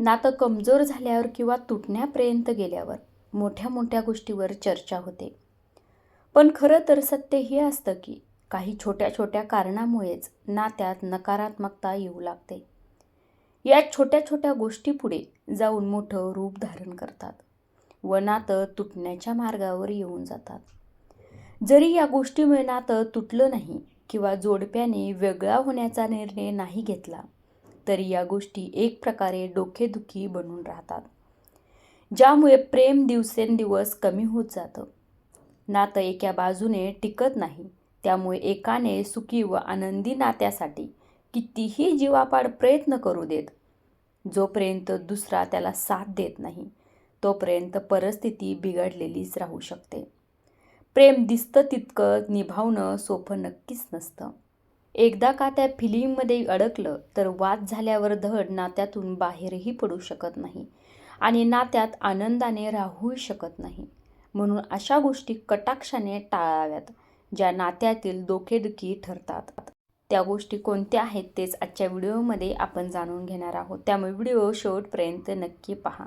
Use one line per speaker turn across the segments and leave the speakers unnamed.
नातं कमजोर झाल्यावर किंवा तुटण्यापर्यंत गेल्यावर मोठ्या मोठ्या गोष्टीवर चर्चा होते. पण खरं तर सत्य हे असतं की काही छोट्या छोट्या कारणामुळेच नात्यात नकारात्मकता येऊ लागते. या छोट्या छोट्या गोष्टी पुढे जाऊन मोठं रूप धारण करतात. व नातं तुटण्याच्या मार्गावर येऊन जातात. जरी या गोष्टीमुळे नातं तुटलं नाही किंवा जोडप्याने वेगळा होण्याचा निर्णय नाही घेतला तरी या गोष्टी एक प्रकारे डोकेदुखी बनून राहतात. ज्यामुळे प्रेम दिवसेंदिवस कमी होत जातं. नातं एका बाजूने टिकत नाही त्यामुळे एकाने सुखी व आनंदी नात्यासाठी कितीही जीवापाड प्रयत्न करू देत जोपर्यंत दुसरा त्याला साथ देत नाही तोपर्यंत परिस्थिती बिघडलेलीच राहू शकते. प्रेम दिसतं तितकं निभावणं सोपं नक्कीच नसतं. एकदा का त्या फिलिंगमध्ये अडकलं तर वाद झाल्यावर धड नात्यातून बाहेरही पडू शकत नाही आणि नात्यात आनंदाने राहूही शकत नाही. म्हणून अशा गोष्टी कटाक्षाने टाळाव्यात ज्या नात्यातील डोकेदुखी ठरतात. त्या गोष्टी कोणत्या आहेत तेच आजच्या व्हिडिओमध्ये आपण जाणून घेणार आहोत. त्यामुळे व्हिडिओ शेवटपर्यंत नक्की पहा.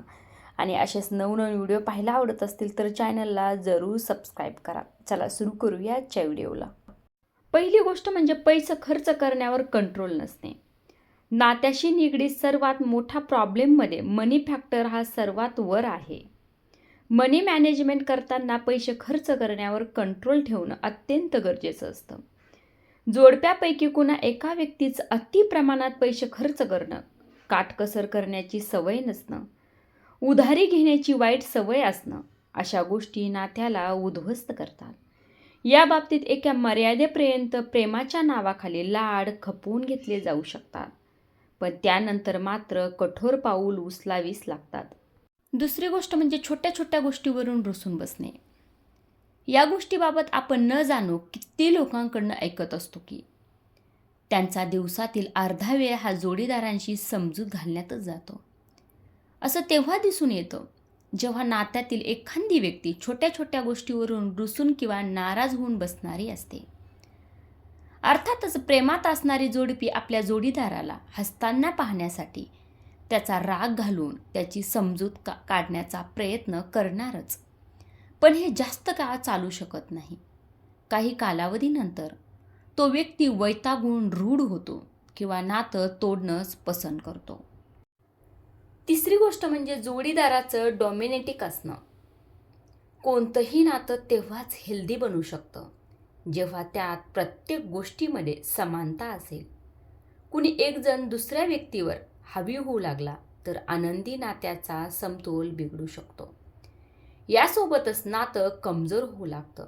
आणि असेच नवनवीन व्हिडिओ पाहायला आवडत असतील तर चॅनलला जरूर सबस्क्राईब करा. चला सुरू करूया आजच्या व्हिडिओला. पहिली गोष्ट म्हणजे पैसे खर्च करण्यावर कंट्रोल नसणे नात्याशी निगडीत सर्वात मोठा प्रॉब्लेममध्ये मनी फॅक्टर हा सर्वात वर आहे. मनी मॅनेजमेंट करताना पैसे खर्च करण्यावर कंट्रोल ठेवणं अत्यंत गरजेचं असतं. जोडप्यापैकी कुणा एका व्यक्तीचं अति प्रमाणात पैसे खर्च करणं काटकसर करण्याची सवय नसणं उधारी घेण्याची वाईट सवय असणं अशा गोष्टी नात्याला उद्ध्वस्त करतात. या बाबतीत एका मर्यादेपर्यंत प्रेमाच्या नावाखाली लाड खपवून घेतले जाऊ शकतात. पण त्यानंतर मात्र कठोर पाऊल उचलावीच लागतात. दुसरी गोष्ट म्हणजे छोट्या छोट्या गोष्टीवरून रुसून बसणे. या गोष्टीबाबत आपण न जाणो किती लोकांकडनं ऐकत असतो की त्यांचा दिवसातील अर्धा वेळ हा जोडीदारांशी समजूत घालण्यातच जातो. असं तेव्हा दिसून येतं जेव्हा नात्यातील एखादी व्यक्ती छोट्या छोट्या गोष्टीवरून रुसून किंवा नाराज होऊन बसणारी असते. अर्थातच प्रेमात असणारी जोडपी आपल्या जोडीदाराला हसताना पाहण्यासाठी त्याचा राग घालून त्याची समजूत का काढण्याचा प्रयत्न करणारच. पण हे जास्त काळ चालू शकत नाही. काही कालावधीनंतर तो व्यक्ती वैतागून रूढ होतो किंवा नातं तोडणंच पसंत करतो. तिसरी गोष्ट म्हणजे जोडीदाराचं डॉमिनेटिक असणं. कोणतंही नातं तेव्हाच हेल्दी बनू शकतं. जेव्हा त्यात प्रत्येक गोष्टीमध्ये समानता असेल. कुणी एकजण दुसऱ्या व्यक्तीवर हवी होऊ लागला तर आनंदी नात्याचा समतोल बिघडू शकतो. यासोबतच नातं कमजोर होऊ लागतं.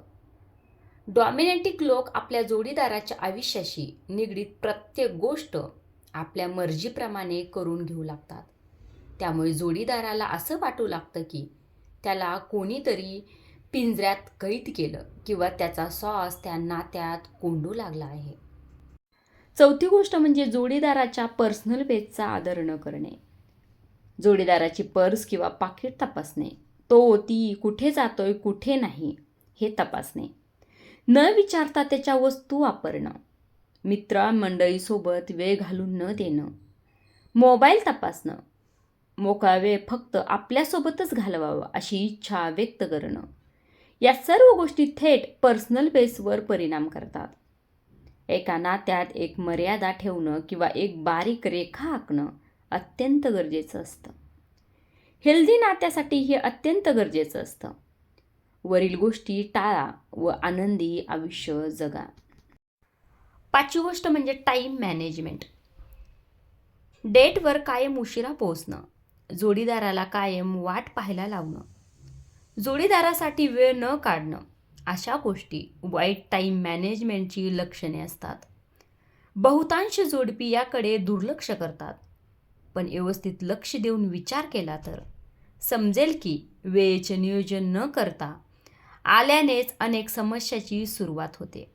डॉमिनेटिक लोक आपल्या जोडीदाराच्या आयुष्याशी निगडीत प्रत्येक गोष्ट आपल्या मर्जीप्रमाणे करून घेऊ लागतात. त्यामुळे जोडीदाराला असं वाटू लागतं की त्याला कोणीतरी पिंजऱ्यात कैद केलं किंवा त्याचा सॉस त्या नात्यात कोंडू लागला आहे. चौथी गोष्ट म्हणजे जोडीदाराच्या पर्सनल वेजचा आदर न करणे. जोडीदाराची पर्स किंवा पाकिट तपासणे. तो ती कुठे जातोय कुठे नाही हे तपासणे. न विचारता त्याच्या वस्तू वापरणं. मित्रमंडळीसोबत वेळ घालून न देणं. मोबाईल तपासणं. मोकळा वेळ फक्त आपल्यासोबतच घालवावा अशी इच्छा व्यक्त करणं. या सर्व गोष्टी थेट पर्सनल बेसवर परिणाम करतात. एका नात्यात एक मर्यादा ठेवणं किंवा एक बारीक रेखा आखणं अत्यंत गरजेचं असतं. हेल्दी नात्यासाठी हे अत्यंत गरजेचं असतं. वरील गोष्टी टाळा व आनंदी आयुष्य जगा. पाचवी गोष्ट म्हणजे टाईम मॅनेजमेंट डेटवर कायम उशिरा पोहोचणं. जोडीदाराला कायम वाट पाहायला लावणं. जोडीदारासाठी वेळ न काढणं. अशा गोष्टी वाईट टाईम मॅनेजमेंटची लक्षणे असतात. बहुतांश जोडपी याकडे दुर्लक्ष करतात. पण व्यवस्थित लक्ष देऊन विचार केला तर समजेल की वेळेचे नियोजन न करता आल्यानेच अनेक समस्याची सुरुवात होते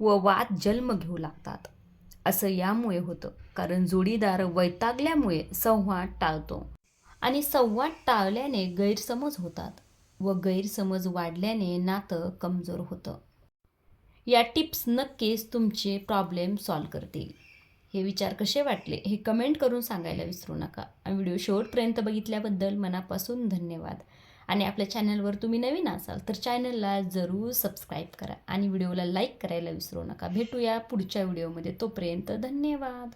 व वाद जन्म घेऊ लागतात. असं यामुळे होतं. कारण जोडीदार वैतागल्यामुळे संवाद टाळतो. आणि संवाद टाळल्याने गैरसमज होतात व गैरसमज वाढल्याने नातं कमजोर होतं. या टिप्स नक्कीच तुमचे प्रॉब्लेम सॉल्व करतील. हे विचार कसे वाटले हे कमेंट करून सांगायला विसरू नका. व्हिडिओ शेवटपर्यंत बघितल्याबद्दल मनापासून धन्यवाद. आणि आपल्या चॅनलवर तुम्ही नवीन असाल तर चॅनलला जरूर सबस्क्राईब करा आणि व्हिडिओला लाईक करायला विसरू नका. भेटूया पुढच्या व्हिडिओमध्ये. तोपर्यंत धन्यवाद.